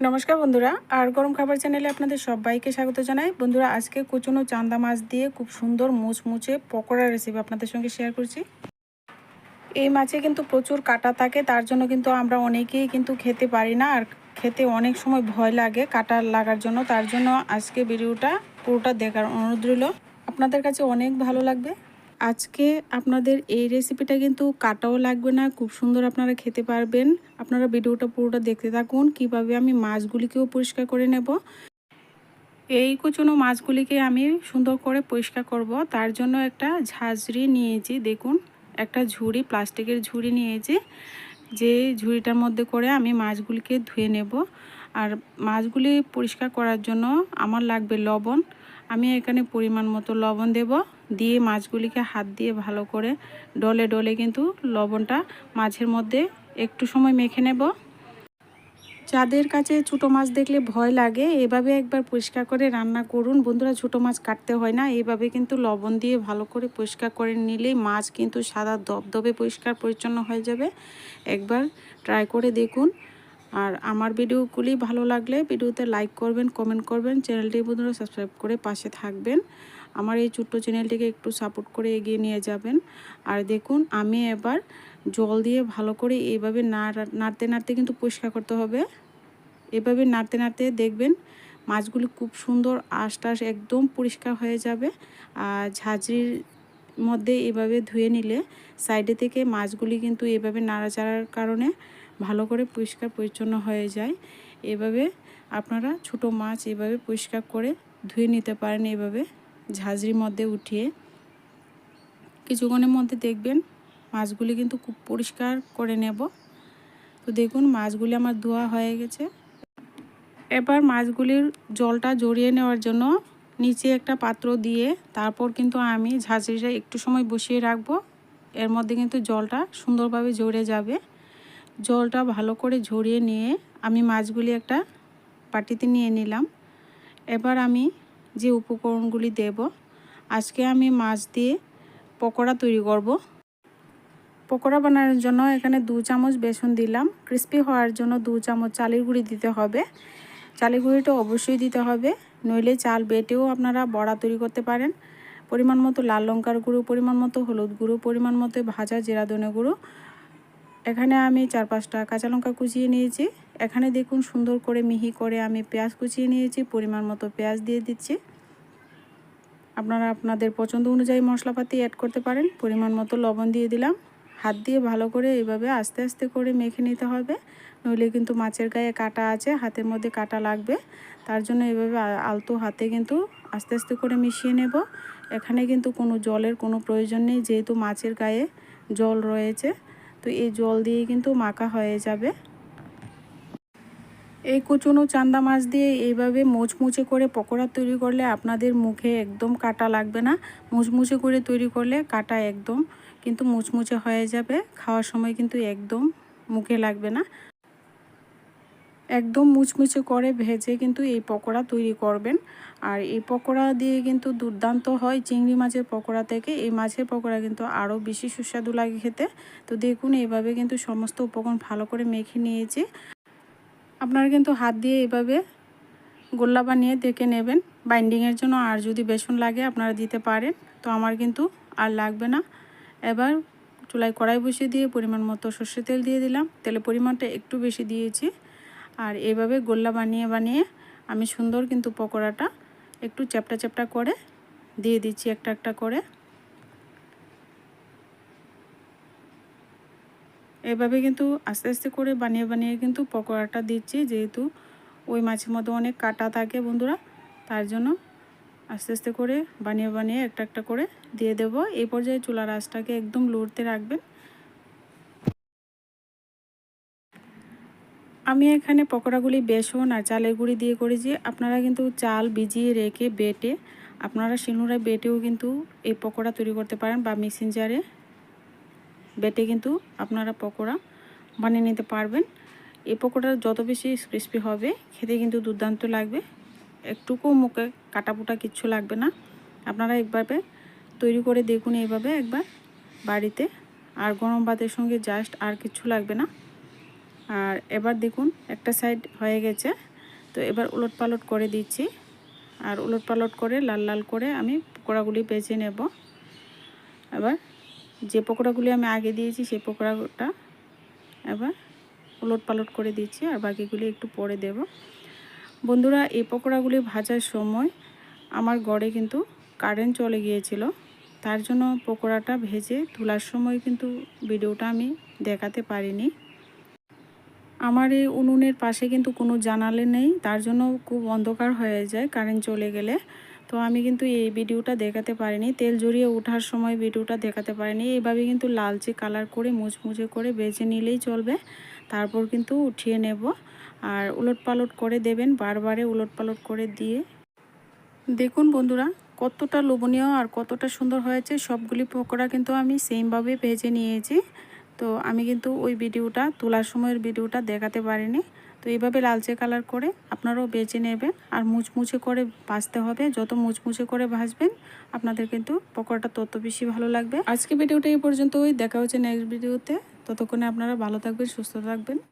নমস্কার বন্ধুরা, আর গরম খাবার চ্যানেলে আপনাদের সবাইকে স্বাগত জানাই। বন্ধুরা, আজকে কুচুনো চান্দা মাছ দিয়ে খুব সুন্দর মুচমুচে পকোড়া রেসিপি আপনাদের সঙ্গে শেয়ার করছি। এই মাছে কিন্তু প্রচুর কাটা থাকে, তার জন্য কিন্তু আমরা অনেকেই কিন্তু খেতে পারি না, আর খেতে অনেক সময় ভয় লাগে কাটা লাগার জন্য। তার জন্য আজকে ভিডিওটা পুরোটা দেখার অনুরোধ রইল। আপনাদের কাছে অনেক ভালো লাগবে। আজকে আপনাদের এই রেসিপিটা কিন্তু কাটাও লাগবে না, খুব সুন্দর আপনারা খেতে পারবেন। আপনারা ভিডিওটা পুরোটা দেখতে থাকুন, কীভাবে আমি মাছগুলিকেও পরিষ্কার করে নেব। এই কুচনো মাছগুলিকে আমি সুন্দর করে পরিষ্কার করব। তার জন্য একটা ঝাঁঝরি নিয়েছি, দেখুন, একটা ঝুড়ি, প্লাস্টিকের ঝুড়ি নিয়েছি। যে ঝুড়িটার মধ্যে করে আমি মাছগুলিকে ধুয়ে নেব। আর মাছগুলি পরিষ্কার করার জন্য আমার লাগবে লবণ। আমি এখানে পরিমাণ মতো লবণ দেব। দিয়ে মাছগুলিকে হাত দিয়ে ভালো করে ডলে ডলে কিন্তু লবণটা মাছের মধ্যে একটু সময় মেখে নেব। যাদের কাছে ছোটো মাছ দেখলে ভয় লাগে, এভাবে একবার পরিষ্কার করে রান্না করুন। বন্ধুরা, ছোটো মাছ কাটতে হয় না। এভাবে কিন্তু লবণ দিয়ে ভালো করে পরিষ্কার করে নিলেই মাছ কিন্তু সাদা দবদবে পরিষ্কার পরিচ্ছন্ন হয়ে যাবে। একবার ট্রাই করে দেখুন। আর আমার ভিডিওগুলি ভালো লাগলে ভিডিওতে লাইক করবেন কমেন্ট করবেন চ্যানেলটি বন্ধুরা সাবস্ক্রাইব করে পাশে থাকবেন। আমার এই ছোট্ট চ্যানেলটিকে একটু সাপোর্ট করে এগিয়ে নিয়ে যাবেন। আর দেখুন, আমি এবার জল দিয়ে ভালো করে এইভাবে নাড়তে নাড়তে কিন্তু পরিষ্কার করতে হবে। এভাবে নাড়তে নাড়তে দেখবেন মাছগুলি খুব সুন্দর আশটাশ একদম পরিষ্কার হয়ে যাবে। আর ঝাঁঝরির মধ্যে এভাবে ধুয়ে নিলে সাইডে থেকে মাছগুলি কিন্তু এভাবে নাড়াচাড়ার কারণে ভালো করে পরিষ্কার পরিচ্ছন্ন হয়ে যায়। এভাবে আপনারা ছোট মাছ এভাবে পরিষ্কার করে ধুয়ে নিতে পারেন এভাবে ঝাঁঝরির মধ্যে উঠিয়ে। কিছুক্ষণের মধ্যে দেখবেন মাছগুলি কিন্তু খুব পরিষ্কার করে নেব। তো দেখুন মাছগুলি আমার ধোয়া হয়ে গেছে। এবার মাছগুলির জলটা জড়িয়ে নেওয়ার জন্য নিচে একটা পাত্র দিয়ে তারপর কিন্তু আমি ঝাঁঝরিটা একটু সময় বসিয়ে রাখব। এর মধ্যে কিন্তু জলটা সুন্দরভাবে জড়ে যাবে। জলটা ভালো করে ঝরিয়ে নিয়ে আমি মাছগুলি একটা পাটিতে নিয়ে নিলাম। এবার আমি যে উপকরণগুলি দেব, আজকে আমি মাছ দিয়ে পকোড়া তৈরি করব। পকোড়া বানানোর জন্য এখানে দু চামচ বেসন দিলাম। ক্রিস্পি হওয়ার জন্য দু চামচ চালের গুঁড়ি দিতে হবে। চালের গুঁড়িটা অবশ্যই দিতে হবে, নইলে চাল বেটেও আপনারা বড়া তৈরি করতে পারেন। পরিমাণ মতো লাল লঙ্কার গুঁড়ো, পরিমাণ মতো হলুদ গুঁড়ো, পরিমাণ মতো ভাজা জিরা ধনে গুঁড়ো এখানে আমি চার পাঁচটা কাঁচা লঙ্কা কুচিয়ে নিয়েছি। এখানে দেখুন সুন্দর করে মিহি করে আমি পেঁয়াজ কুচিয়ে নিয়েছি, পরিমাণ মতো পেঁয়াজ দিয়ে দিচ্ছি। আপনারা আপনাদের পছন্দ অনুযায়ী মশলাপাতি অ্যাড করতে পারেন, পরিমাণ মতো লবণ দিয়ে দিলাম। হাত দিয়ে ভালো করে এইভাবে আস্তে আস্তে করে মেখে নিতে হবে, নইলে কিন্তু মাছের গায়ে কাটা আছে, হাতের মধ্যে কাটা লাগবে। তার জন্য এইভাবে আলতো হাতে কিন্তু আস্তে আস্তে করে মিশিয়ে নেব। এখানে কিন্তু কোনো জলের কোনো প্রয়োজন নেই, যেহেতু মাছের গায়ে জল রয়েছে। তো এই জল দিয়ে কিন্তু মাখা হয়ে যাবে। এই কুচুনো চান্দা মাছ দিয়ে এইভাবে মুচমুচে করে পকোড়া তৈরি করলে আপনাদের মুখে একদম কাটা লাগবে না। মুচমুচে করে তৈরি করলে কাটা একদম, কিন্তু মুচমুচে হয়ে যাবে। খাওয়ার সময় কিন্তু একদম মুখে লাগবে না। একদম মুচমুচে করে ভেজে কিন্তু এই পকোড়া তৈরি করবেন। আর এই পকোড়া দিয়ে কিন্তু দুর্দান্ত হয় চিংড়ি মাছের পকোড়া থেকে। এই মাছের পকোড়া কিন্তু আরও বেশি সুস্বাদু লাগে খেতে। তো দেখুন, এইভাবে কিন্তু সমস্ত উপকরণ ভালো করে মেখে নিয়েছি। আপনারা কিন্তু হাত দিয়ে এভাবে গোল্লা বানিয়ে দেখে নেবেন। বাইন্ডিংয়ের জন্য আর যদি বেসন লাগে আপনারা দিতে পারেন। তো আমার কিন্তু আর লাগবে না। এবার চুলায় কড়াই বসিয়ে দিয়ে পরিমাণ মতো সর্ষে তেল দিয়ে দিলাম। তেলের পরিমাণটা একটু বেশি দিয়েছি। আর এভাবে গোল্লা বানিয়ে বানিয়ে আমি সুন্দর কিন্তু পকোড়াটা একটু চ্যাপটা চ্যাপটা করে দিয়ে দিচ্ছি একটা একটা করে। এভাবে কিন্তু আস্তে আস্তে করে বানিয়ে বানিয়ে কিন্তু পকোড়াটা দিচ্ছি, যেহেতু ওই মাছের মধ্যে অনেক কাটা থাকে বন্ধুরা, তার জন্য আস্তে আস্তে করে বানিয়ে বানিয়ে একটা একটা করে দিয়ে দেব। এই পর্যায়ে চুলার আঁচটাকে একদম লড়তে রাখবেন। আমি এখানে পকোড়াগুলি বেসন আর চালের গুঁড়ি দিয়ে করেছি। আপনারা কিন্তু চাল ভিজিয়ে রেখে বেটে, আপনারা শিলনোড়ায় বেটেও কিন্তু এই পকোড়া তৈরি করতে পারেন বা মিক্সিং জারে বেটে কিন্তু আপনারা পকোড়া বানিয়ে নিতে পারবেন। এই পকোড়া যত বেশি ক্রিস্পি হবে, খেতে কিন্তু দুর্দান্ত লাগবে। একটুকু মুখে কাটাপুটা কিচ্ছু লাগবে না। আপনারা একভাবে তৈরি করে দেখুন এইভাবে একবার বাড়িতে। আর গরম ভাতের সঙ্গে জাস্ট আর কিচ্ছু লাগবে না। আর এবার দেখুন, একটা সাইড হয়ে গেছে। তো এবার উলট পালট করে দিচ্ছি। আর উলট পালট করে লাল লাল করে আমি পকোড়াগুলি বেছে নেব। এবার যে পকোড়াগুলি আমি আগে দিয়েছি, সেই পকোড়াটা এবার উলট পালট করে দিচ্ছি আর বাকিগুলি একটু পরে দেব। বন্ধুরা, এই পকোড়াগুলি ভাজার সময় আমার গড়ে কিন্তু কারেন্ট চলে গিয়েছিল। তার জন্য পকোড়াটা ভেজে তোলার সময় কিন্তু ভিডিওটা আমি দেখাতে পারিনি। আমার এই উনুনের পাশে কিন্তু কোনো জানালে নেই, তার জন্য খুব অন্ধকার হয়ে যায় কারেন্ট চলে গেলে। তো আমি কিন্তু এই ভিডিওটা দেখাতে পারিনি, তেল জড়িয়ে ওঠার সময় ভিডিওটা দেখাতে পারিনি। এইভাবে কিন্তু লালচে কালার করে মুচমুচে করে বেজে নিলেই চলবে, তারপর কিন্তু উঠিয়ে নেব। আর উলট পালট করে দেবেন, বারবারে উলট পালট করে দিয়ে। দেখুন বন্ধুরা, কতটা লোভনীয় আর কতটা সুন্দর হয়েছে, সবগুলি পকোড়া কিন্তু আমি সেমভাবে ভেজে নিয়েছি। তো আমি কিন্তু ওই ভিডিওটা তোলার সময়ের ভিডিওটা দেখাতে পারিনি। তো এইভাবে লালচে কালার করে আপনারাও বেছে নেবেন আর মুচমুচে করে ভাজতে হবে। যত মুচমুচে করে ভাজবেন, আপনাদের কিন্তু পকোড়াটা তত বেশি ভালো লাগবে। আজকে ভিডিওটা এই পর্যন্ত ওই দেখা হচ্ছে নেক্সট ভিডিওতে ততক্ষণে আপনারা ভালো থাকবেন, সুস্থ থাকবেন।